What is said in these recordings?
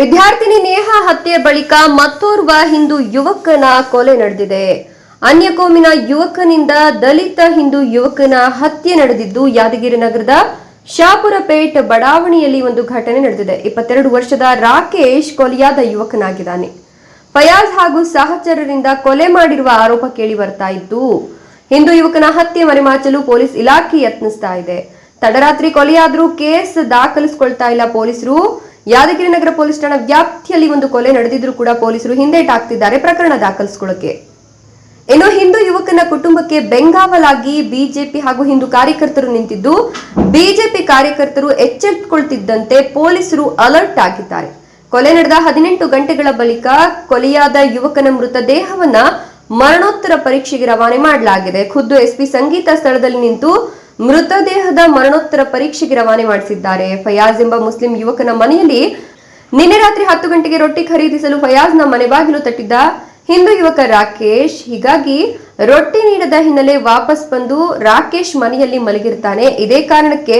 ವಿದ್ಯಾರ್ಥಿನಿ ನೇಹ ಹತ್ಯೆ ಬಳಿಕ ಮತ್ತೋರ್ವ ಹಿಂದೂ ಯುವಕನ ಕೊಲೆ ನಡೆದಿದೆ. ಅನ್ಯ ಕೋಮಿನ ಯುವಕನಿಂದ ದಲಿತ ಹಿಂದೂ ಯುವಕನ ಹತ್ಯೆ ನಡೆದಿದ್ದು, ಯಾದಗಿರಿ ನಗರದ ಶಾಪುರಪೇಟ್ ಬಡಾವಣೆಯಲ್ಲಿ ಒಂದು ಘಟನೆ ನಡೆದಿದೆ. ಇಪ್ಪತ್ತೆರಡು ವರ್ಷದ ರಾಕೇಶ್ ಕೊಲೆಯಾದ ಯುವಕನಾಗಿದ್ದಾನೆ. ಫಯಾಜ್ ಹಾಗೂ ಸಹಚರರಿಂದ ಕೊಲೆ ಮಾಡಿರುವ ಆರೋಪ ಕೇಳಿ ಬರ್ತಾ ಇದ್ದು ಹಿಂದೂ ಯುವಕನ ಹತ್ಯೆ ಮರೆಮಾಚಲು ಪೊಲೀಸ್ ಇಲಾಖೆ ಯತ್ನಿಸ್ತಾ ಇದೆ. ತಡರಾತ್ರಿ ಕೊಲೆಯಾದರೂ ಕೇಸ್ ದಾಖಲಿಸಿಕೊಳ್ತಾ ಇಲ್ಲ ಪೊಲೀಸರು. ಯಾದಗಿರಿ ನಗರ ಪೊಲೀಸ್ ಠಾಣಾ ವ್ಯಾಪ್ತಿಯಲ್ಲಿ ಒಂದು ಕೊಲೆ ನಡೆದಿದ್ರು ಕೂಡ ಪೊಲೀಸರು ಹಿಂದೇಟಾಗ್ತಿದ್ದಾರೆ ಪ್ರಕರಣ ದಾಖಲಿಸಿಕೊಳ್ಳಕ್ಕೆ ಇನ್ನು ಹಿಂದೂ ಯುವಕನ ಕುಟುಂಬಕ್ಕೆ ಬೆಂಗಾವಲಾಗಿ ಬಿಜೆಪಿ ಹಾಗೂ ಹಿಂದೂ ಕಾರ್ಯಕರ್ತರು ನಿಂತಿದ್ದು, ಬಿಜೆಪಿ ಕಾರ್ಯಕರ್ತರು ಎಚ್ಚೆತ್ತುಕೊಳ್ತಿದ್ದಂತೆ ಪೊಲೀಸರು ಅಲರ್ಟ್ ಆಗಿದ್ದಾರೆ. ಕೊಲೆ ನಡೆದ ಹದಿನೆಂಟು ಗಂಟೆಗಳ ಬಳಿಕ ಕೊಲೆಯಾದ ಯುವಕನ ಮೃತದೇಹವನ್ನ ಮರಣೋತ್ತರ ಪರೀಕ್ಷೆಗೆ ರವಾನೆ ಮಾಡಲಾಗಿದೆ. ಖುದ್ದು ಎಸ್ಪಿ ಸಂಗೀತ ಸ್ಥಳದಲ್ಲಿ ನಿಂತು ಮೃತದೇಹದ ಮರಣೋತ್ತರ ಪರೀಕ್ಷೆಗೆ ರವಾನೆ ಮಾಡಿಸಿದ್ದಾರೆ. ಫಯಾಜ್ ಎಂಬ ಮುಸ್ಲಿಂ ಯುವಕನ ಮನೆಯಲ್ಲಿ ನಿನ್ನೆ ರಾತ್ರಿ ಹತ್ತು ಗಂಟೆಗೆ ರೊಟ್ಟಿ ಖರೀದಿಸಲು ಫಯಾಜ್ನ ಮನೆ ಬಾಗಿಲು ತಟ್ಟಿದ್ದ ಹಿಂದೂ ಯುವಕ ರಾಕೇಶ್. ಹೀಗಾಗಿ ರೊಟ್ಟಿ ನೀಡದ ಹಿನ್ನೆಲೆ ವಾಪಸ್ ಬಂದು ರಾಕೇಶ್ ಮನೆಯಲ್ಲಿ ಮಲಗಿರ್ತಾನೆ. ಇದೇ ಕಾರಣಕ್ಕೆ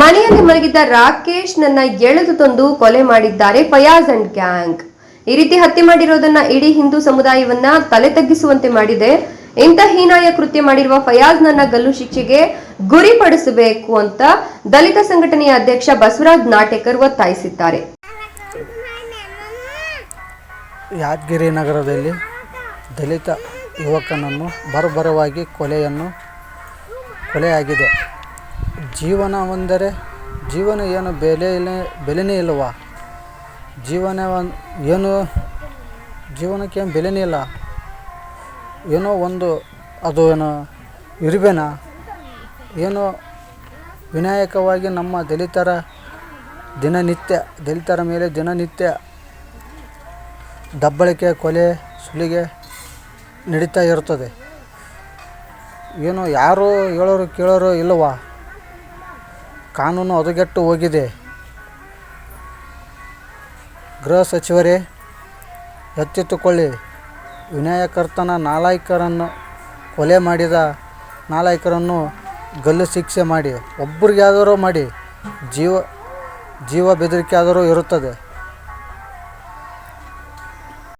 ಮನೆಯಲ್ಲಿ ಮಲಗಿದ್ದ ರಾಕೇಶ್ ನನ್ನ ಎಳೆದು ತಂದು ಕೊಲೆ ಮಾಡಿದ್ದಾರೆ ಫಯಾಜ್ ಅಂಡ್ ಗ್ಯಾಂಗ್. ಈ ರೀತಿ ಹತ್ಯೆ ಮಾಡಿರೋದನ್ನ ಇಡೀ ಹಿಂದೂ ಸಮುದಾಯವನ್ನ ತಲೆ ತಗ್ಗಿಸುವಂತೆ ಮಾಡಿದೆ. ಇಂಥ ಹೀನಾಯ ಕೃತ್ಯ ಮಾಡಿರುವ ಫಯಾಜ್ ನನ್ನ ಗಲ್ಲು ಶಿಕ್ಷೆಗೆ ಗುರಿಪಡಿಸಬೇಕು ಅಂತ ದಲಿತ ಸಂಘಟನೆಯ ಅಧ್ಯಕ್ಷ ಬಸವರಾಜ್ ನಾಟೇಕರ್ ಒತ್ತಾಯಿಸಿದ್ದಾರೆ. ಯಾದಗಿರಿ ನಗರದಲ್ಲಿ ದಲಿತ ಯುವಕನನ್ನು ಬರಬರವಾಗಿ ಕೊಲೆಯನ್ನು ಕೊಲೆಯಾಗಿದೆ. ಜೀವನವೆಂದರೆ ಜೀವನ ಏನು ಬೆಲೆ ಇಲ್ಲ, ಬೆಲೆನೇ ಇಲ್ಲವ ಜೀವನ ಏನು ಜೀವನಕ್ಕೆ ಏನು ಬೆಲೆನೇ ಇಲ್ಲ? ಏನೋ ಒಂದು, ಅದು ಏನೋ ಇರುವೆನ? ಏನೋ ವಿನಾಯಕವಾಗಿ ನಮ್ಮ ದಲಿತರ ದಿನನಿತ್ಯ, ದಲಿತರ ಮೇಲೆ ದಿನನಿತ್ಯ ದಬ್ಬಳಿಕೆ, ಕೊಲೆ, ಸುಲಿಗೆ ನಡೀತಾ ಇರ್ತದೆ ಏನು ಯಾರು ಹೇಳೋರು ಕೇಳೋರು ಇಲ್ಲವಾ? ಕಾನೂನು ಹದಗೆಟ್ಟು ಹೋಗಿದೆ. ಗೃಹ ಸಚಿವರೇ ಎತ್ತಿತ್ತುಕೊಳ್ಳಿ ವಿನಾಯಕರ್ತನ ನಾಲಾಯಕರನ್ನು ಕೊಲೆ ಮಾಡಿದ ನಾಲಾಯಕರನ್ನು ಗಲ್ಲು ಶಿಕ್ಷೆ ಮಾಡಿ ಒಬ್ಬರಿಗಾದರೂ ಮಾಡಿ ಜೀವ ಜೀವ ಬೆದರಿಕೆ ಆದರೂ ಇರುತ್ತದೆ.